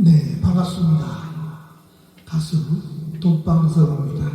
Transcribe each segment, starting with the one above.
네, 반갑습니다. 가수 돈방석입니다.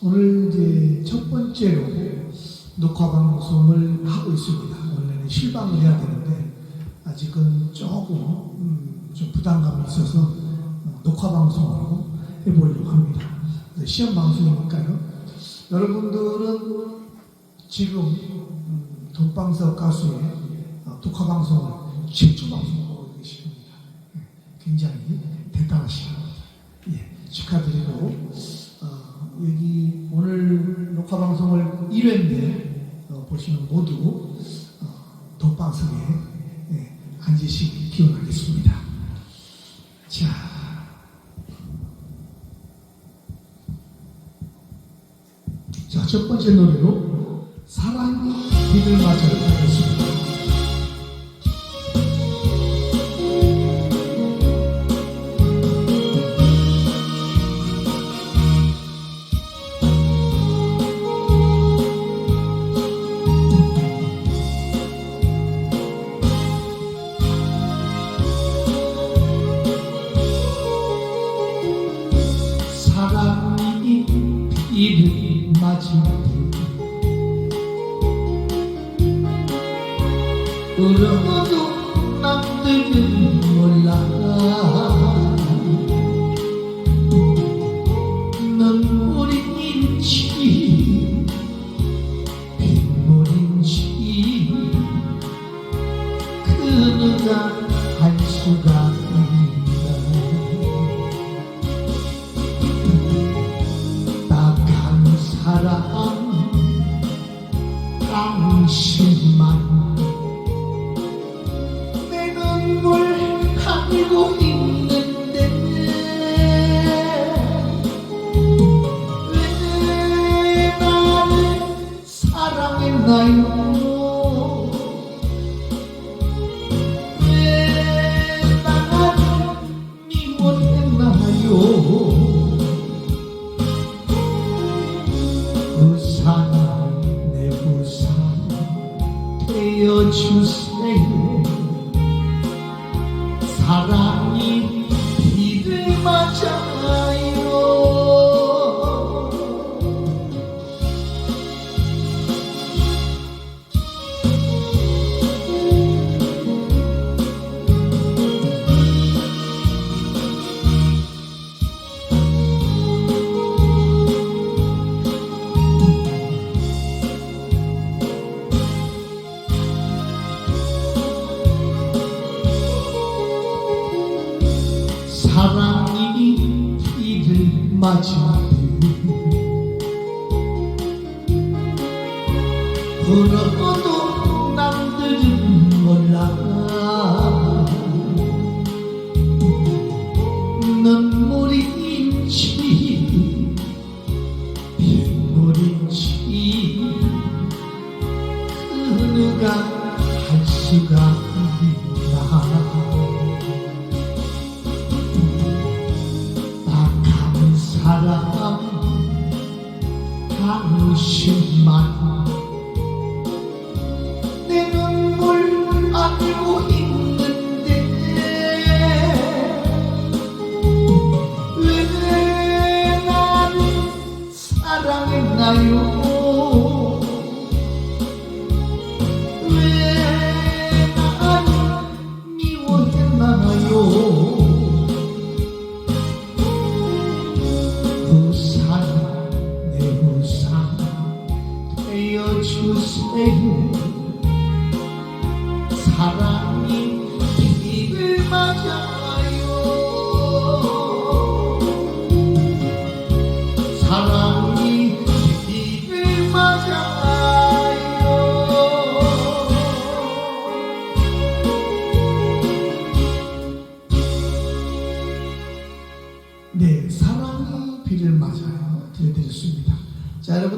오늘 이제 첫 번째로 녹화 방송을 하고 있습니다. 원래는 실방을 해야 되는데 아직은 조금 음, 좀 부담감이 있어서 어, 녹화 방송으로 해보려고 합니다. 네, 시험 방송이니까요. 여러분들은 지금 음, 돈방석 가수의 어, 녹화 방송을 최초 방송하고 계십니다. 굉장히 대단하십니다. 예, 축하드리고 어, 여기 오늘 녹화 방송을 1회인데 어, 보시는 모두 어, 독방석에 예, 앉으시기 기원하겠습니다. 자, 자, 첫 번째 노래로 사랑이 비를 맞아 하 비를 사람 당신만. 내 눈물 가리고 있는데. 왜 나를 사랑했나요 비를 나를 사랑했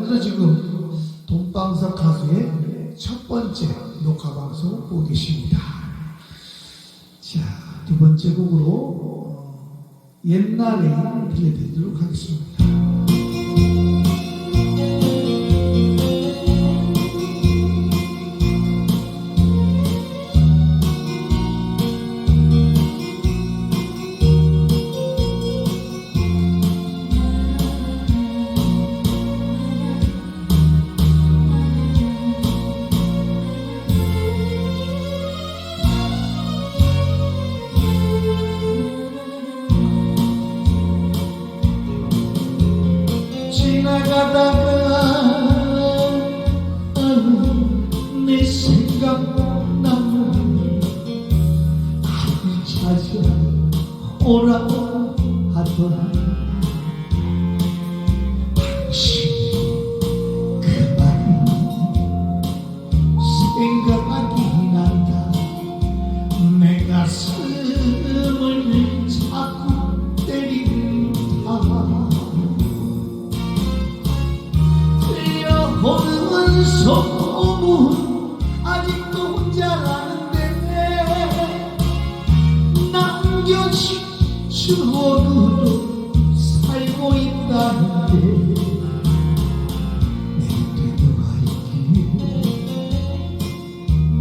여러분들은 지금 돈방석 가수의 첫 번째 녹화 방송 보고 계십니다. 자, 두 번째 곡으로 어, 옛날에 들려드리도록 하겠습니다. 오라고 하던 당신 그만 생각이 난다. 내 가슴을 자꾸 때린다 들려오는 소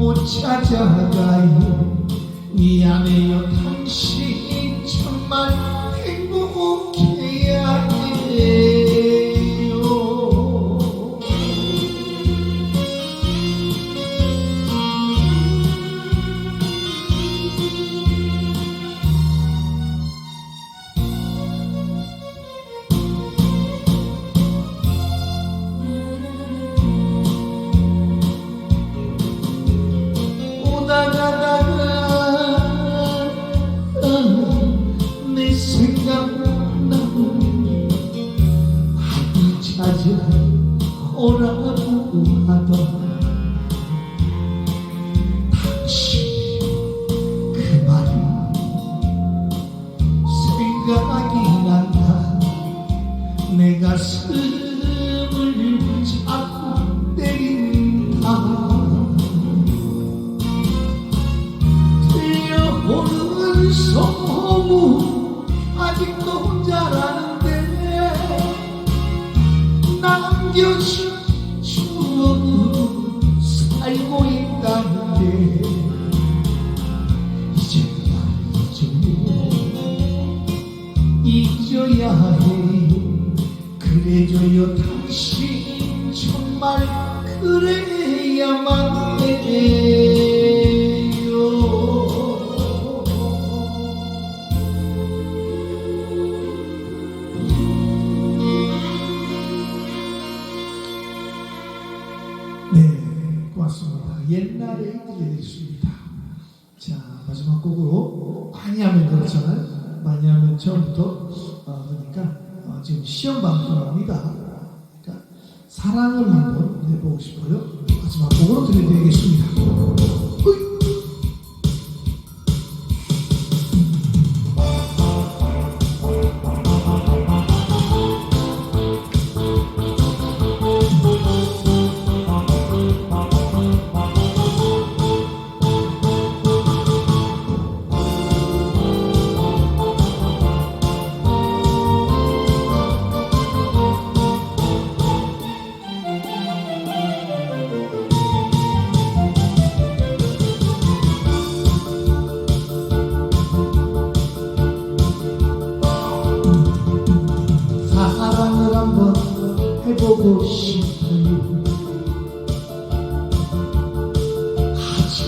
못 찾아가요 미안해요 당신 정말 추억으로 살고 있다는데 이제 날 잊어 잊어야 해. 그래줘요. 당신 정말 그래 옛날에 들려드렸습니다. 자, 마지막 곡으로 많이 하면 그렇잖아요. 많이 하면 처음부터 어, 그러니까 어, 지금 시험 방송합니다. 그러니까 사랑을 한번 해보고 싶어요. 마지막 곡으로 들려드리겠습니다.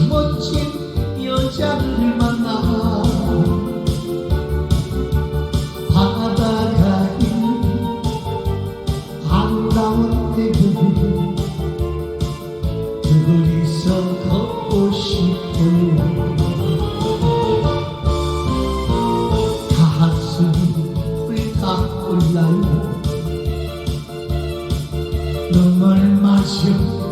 멋진 여자를 만나 바다가 있는 아름다운 대굴 둘이서 걷고 싶어요 가슴이 불타올라요? 눈물 마셔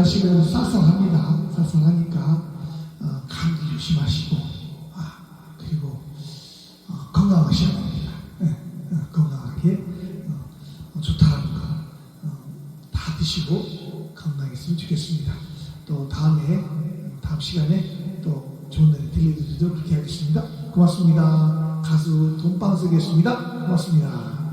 그 날씨가 쌀쌀합니다 쌀쌀하니까 어, 감기 조심하시고 아, 그리고 어, 건강하셔야 됩니다. 예, 어, 건강하게 어, 좋다는 거, 어, 다 드시고 건강했으면 좋겠습니다. 또 다음에 다음 시간에 또 좋은 노래 들려드리도록 그렇게 하겠습니다. 고맙습니다. 가수 돈방석이었습니다. 고맙습니다.